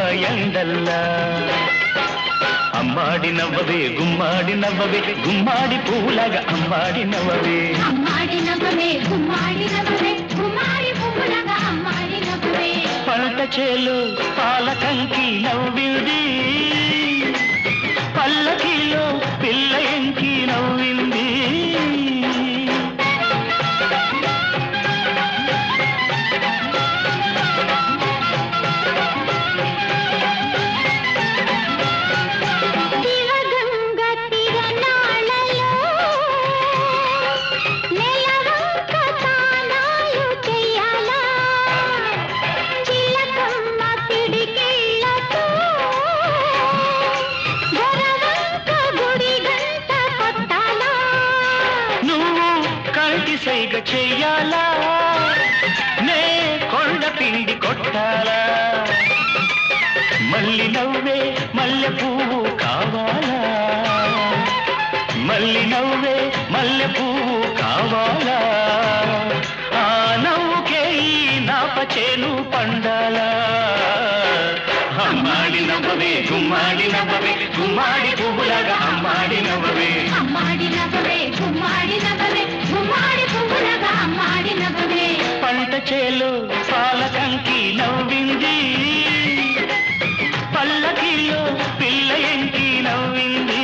ఎండల్లా? అమ్మాడి నవ్వవే గుమ్మాడి నవ్వవే గుమ్మాడి పూలగా అమ్మాడి నవ్వవే అమ్మాడి నవ్వవే గుమ్మాడి నవ్వవే గుమ్మాడి పువ్వులగా అమ్మాడి నవ్వవే పంట చేలు పాలకంకి నవ్వింది. పిండి కొట్టాలా. మళ్ళీ నవ్వే మల్లె పువ్వు కావాలా. మళ్ళీ నవ్వే మల్లె పువ్వు కావాలా. ఆ నవ్వుకే ఈ నాప పండాలా. అమ్మాడి నవ్వవే గుమ్మాడి నవ్వవే గుమ్మాడి పువ్వులాగా అమ్మాడి నవ్వవే. అమ్మాడి నవ్వవే గుమ్మాడి నవ్వవే గుమ్మాడి పువ్వులగా అమ్మాడి నవ్వవే. పంట చేలు పాలకంకి నవ్వింది. పల్లకిలో పిల్ల ఎంకి నవ్వింది.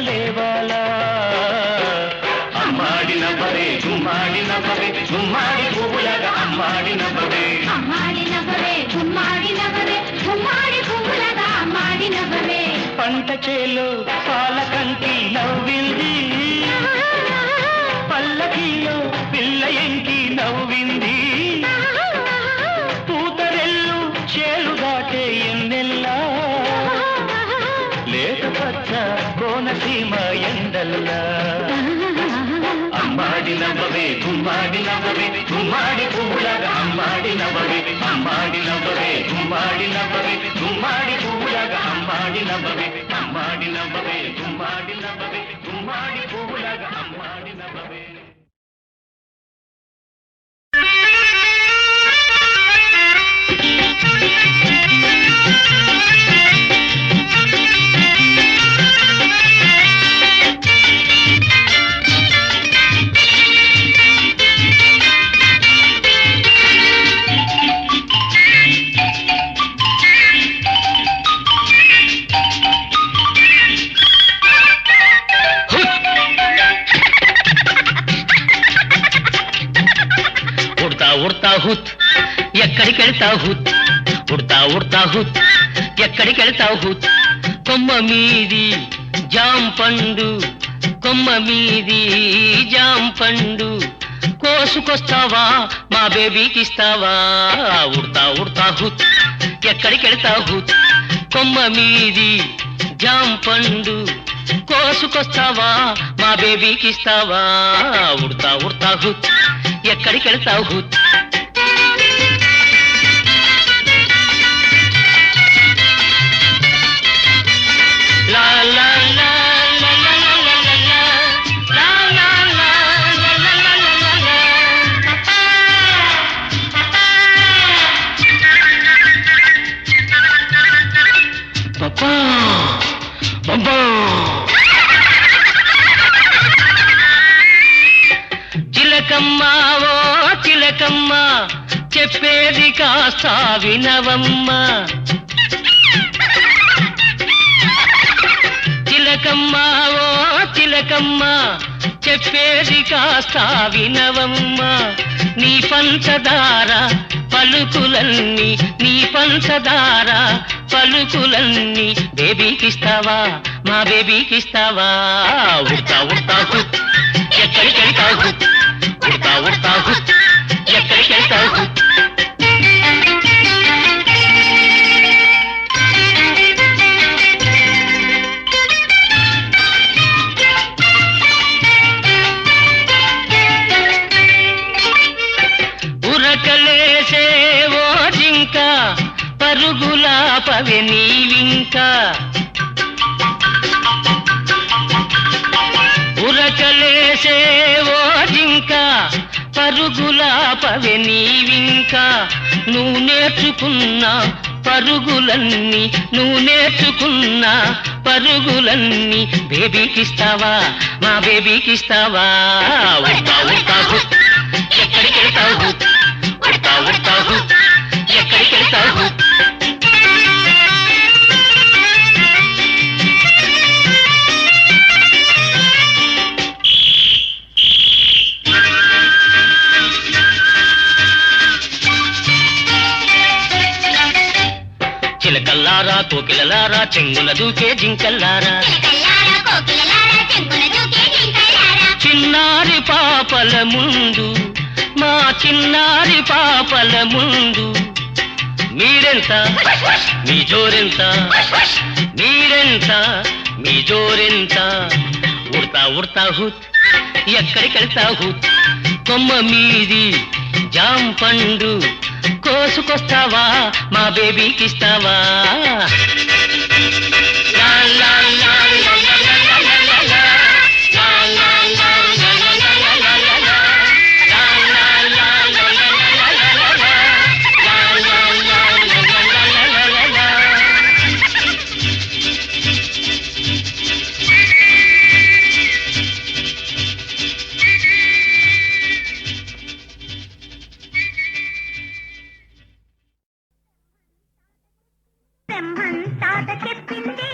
లేవాలా అమ్మాడిన బరే చుమ్మాడిన బరే చుమ్మాడి పువ్వులగా అమ్మాడిన బరే అమ్మాడిన బరే చుమ్మాడిన బరే చుమ్మాడి పువ్వులగా అమ్మాడిన బరే పంట చేలు పాల కంటి నవ్వింది. పల్లకిలో పిల్ల ఎంకి నవ్వింది. ಸಿನಿಮ ಎಂದಲ್ಲ. ಅಮ್ಮಾಡಿ ನವವೇ ಕುಮ್ಮಾಡಿ ನವವೇ ಕುಮ್ಮಾಡಿ ಕೂಡಾಗ ಅಮ್ಮಾಡಿ ನವವೇ ಅಮ್ಮಾಡಿ ನವವೇ ಕುಮ್ಮಾಡಿ ನವವೇ ತುಂಬಾಡಿ ಕೂಡಾಗ ಅಮ್ಮಾಡಿ ನವವೇ హుత్. ఎక్కడికి వెళ్తావు హుత్? ఉడతా ఉడతా హుత్. ఎక్కడికి వెళ్తావు హుత్? కొమ్మ మీది జాం పండు. కొమ్మ మీది జాం పండు. కోసుకొస్తావా? మా బేబీకి ఇస్తావా? ఉడతా ఉడతా హుత్. ఎక్కడికి వెళ్తావు హుత్? కొమ్మ మీది జాం పండు. కోసుకొస్తావా? మా బేబీకి ఇస్తావా? ఉడతా ఉడతా హుత్. ఎక్కడికి వెళ్తావు హుత్? చిలకమ్మావో చిలకమ్మ చెప్పేది కాస్త వినవమ్మా. చిలకమ్మ ఓ చిలకమ్మ చెప్పేది కాస్త వినవమ్మ. నీ పంచదార పలుకులన్నీ నీ పంచదార పలుకులన్నీ బేబీకిస్తావా? మా బేబీకిస్తావా? ఉడతా ఉడతా ఉరకలేసే ఓ జింక పరుగులా పవె నీవింకా. నువ్వు నేర్చుకున్న పరుగులన్నీ నువ్వు నేర్చుకున్న పరుగులన్నీ బేబీకిస్తావా? మా బేబీకిస్తావా? ఉడతా ఉడతా ఎక్కడికి వెళ్తావు ఉడతా ఉడతా ఎక్కడికి వెళ్తావు హుత్ చిలకల్లారా కోకిలలారా చెంగుల దూకే జింకల్లారా. చిన్నారి పాపల ముందు మా చిన్నారి పాపల ముందు. మీరెంత? మీ జోరెంత? మీరెంత? మీ జోరెంత? ఉడతా ఉడతా హుత్. ఎక్కడికెళ్తా హుత్? కొమ్మ మీది జాం పండు. కోసుకొస్తావా? మా బేబీకి Come on, come on.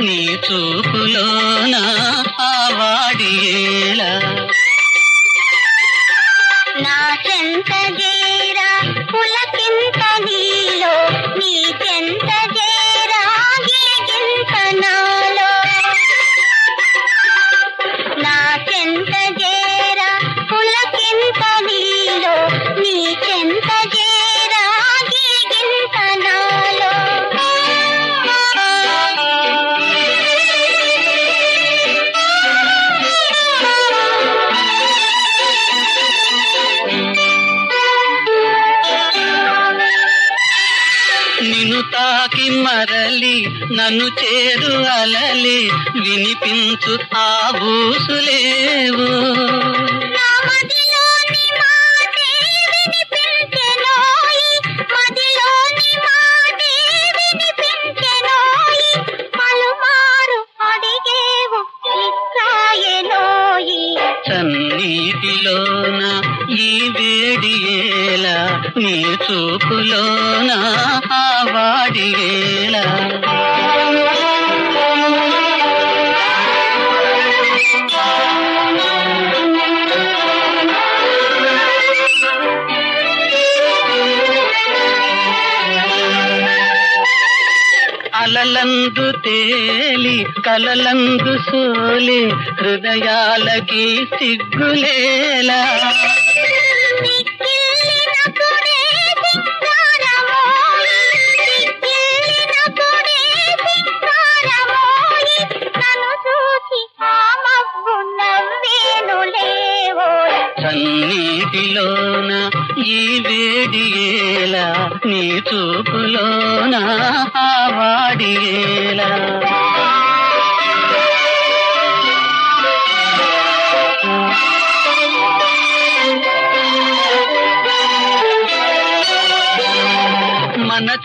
నీ చూపులోనా ఆ వాడి నిన్ను తాకి మరలి నన్ను చేరు అలలి వినిపించు ఆ బూసులేవో కలలందు తేలి కలలందు సోలి హృదయాలకి సిగ్గులేలా.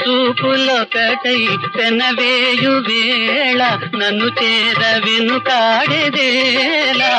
చూపులొకటై పెనవేయు వేళ నన్ను చేర వెనుకాడేదేలా